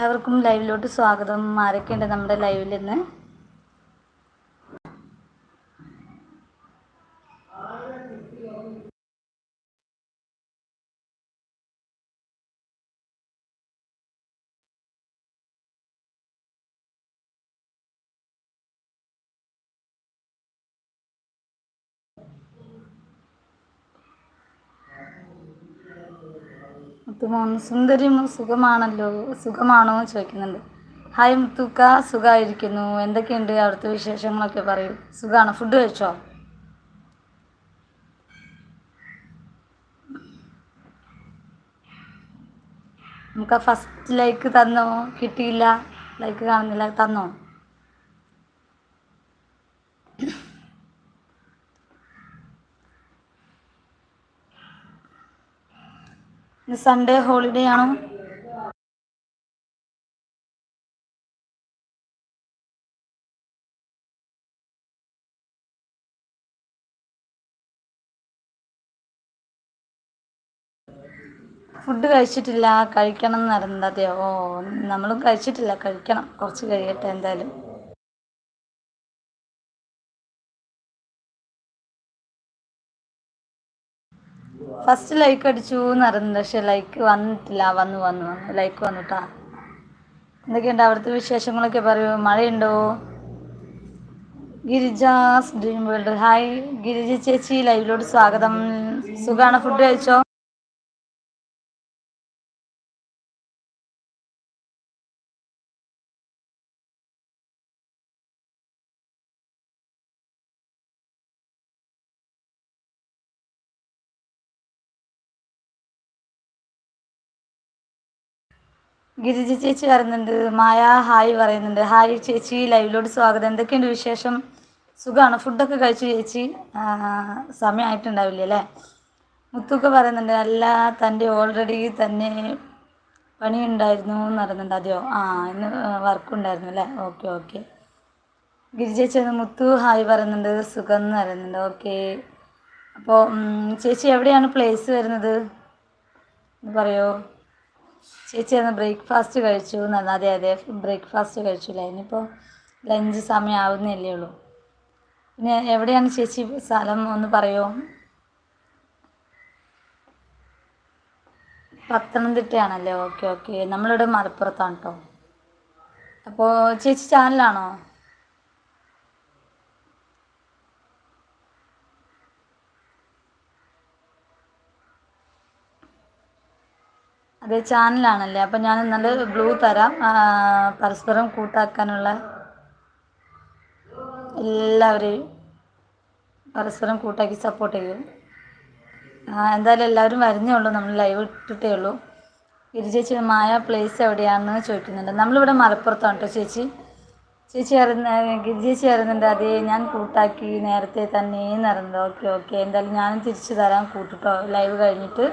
എല്ലാവർക്കും ലൈവിലോട്ട് സ്വാഗതം. ആരൊക്കെയുണ്ട് നമ്മുടെ ലൈവിൽ ഇന്ന്? മുത്തുമോൻ സുന്ദരി സുഖമാണല്ലോ സുഖമാണോ ചോദിക്കുന്നുണ്ട്. ഹായ് മുത്തുക്ക സുഖമായിരിക്കുന്നു. എന്തൊക്കെയുണ്ട് അവിടുത്തെ വിശേഷങ്ങളൊക്കെ പറയൂ. സുഖമാണോ ഫുഡ് കഴിച്ചോ? നമുക്ക് ആ ഫസ്റ്റ് ലൈക്ക് തന്നോ? കിട്ടിയില്ല. ലൈക്ക് കാണുന്നില്ല. തന്നോ? ഇന്ന് സൺഡേ ഹോളിഡേ ആണോ. ഫുഡ് കഴിച്ചിട്ടില്ല കഴിക്കണം എന്ന് ഓ നമ്മളും കഴിച്ചിട്ടില്ല കഴിക്കണം. കുറച്ച് കഴിയട്ടെ എന്തായാലും. ഫസ്റ്റ് ലൈക്ക് അടിച്ചു എന്ന് പറയുന്നുണ്ട്. പക്ഷെ ലൈക്ക് വന്നിട്ടില്ല. വന്നു വന്നു വന്നു. ലൈക്ക് വന്നിട്ടാ. എന്തൊക്കെയുണ്ട് അവിടുത്തെ വിശേഷങ്ങളൊക്കെ പറയൂ. മഴയുണ്ടോ? Girija's dream world hi Girija ചേച്ചി. ലൈവിലോട്ട് സ്വാഗതം. സുഖാണ്? ഫുഡ് കഴിച്ചോ? ഗിരിജ ചേച്ചി പറയുന്നുണ്ട് മായ ഹായ് പറയുന്നുണ്ട്. ഹായ് ചേച്ചി ലൈവിലോട് സ്വാഗതം. എന്തൊക്കെയുണ്ട് വിശേഷം? സുഖമാണ് ഫുഡൊക്കെ കഴിച്ചു ചേച്ചി. സമയമായിട്ടുണ്ടാവില്ല അല്ലേ? മുത്തൊക്കെ പറയുന്നുണ്ട് അല്ല തന്റെ ഓൾറെഡി തന്നെ പണിയുണ്ടായിരുന്നു എന്ന് പറയുന്നുണ്ട്. അതെയോ? ആ ഇന്ന് വർക്ക് ഉണ്ടായിരുന്നു അല്ലേ? Okay okay. ഗിരി ചേച്ചി ഒന്ന് മുത്തു ഹായ് പറയുന്നുണ്ട് സുഖം എന്ന് പറയുന്നുണ്ട്. ഓക്കെ. അപ്പോൾ ചേച്ചി എവിടെയാണ് പ്ലേസ് വരുന്നത്? എന്ന് പറയോ? ചേച്ചി അന്ന് ബ്രേക്ക്ഫാസ്റ്റ് കഴിച്ചു എന്നാണ് അതെ അതെ ബ്രേക്ക്ഫാസ്റ്റ് കഴിച്ചില്ല ഇനിയിപ്പോൾ ലഞ്ച് സമയം ആവുന്നല്ലേ ഉള്ളൂ. പിന്നെ എവിടെയാണ് ചേച്ചി സ്ഥലം ഒന്ന് പറയുമോ പത്തനംതിട്ടയാണല്ലേ? ഓക്കെ ഓക്കെ നമ്മളിവിടെ മലപ്പുറത്താണ് കേട്ടോ അപ്പോൾ ചേച്ചി ചാനലാണോ അതെ ചാനലാണല്ലേ? അപ്പം ഞാൻ ഇന്നലെ ബ്ലൂ തരാം. പരസ്പരം കൂട്ടാക്കാനുള്ള എല്ലാവരെയും പരസ്പരം കൂട്ടാക്കി സപ്പോർട്ട് ചെയ്യും. എന്തായാലും എല്ലാവരും വരുന്നേ ഉള്ളൂ. നമ്മൾ ലൈവ് ഇട്ടിട്ടേ ഉള്ളൂ. ഗിരി ചേച്ചി മായ പ്ലേസ് എവിടെയാണെന്ന് ചോദിക്കുന്നുണ്ട്. നമ്മളിവിടെ മലപ്പുറത്താണ് കേട്ടോ ചേച്ചി. ചേച്ചി അറിയുന്ന ഗിരി ചേച്ചി അറിയുന്നുണ്ട് അതേ ഞാൻ കൂട്ടാക്കി നേരത്തെ തന്നെ നിറഞ്ഞത് ഓക്കെ ഓക്കെ. എന്തായാലും ഞാനും തിരിച്ചു തരാം കൂട്ടിട്ടോ ലൈവ് കഴിഞ്ഞിട്ട്.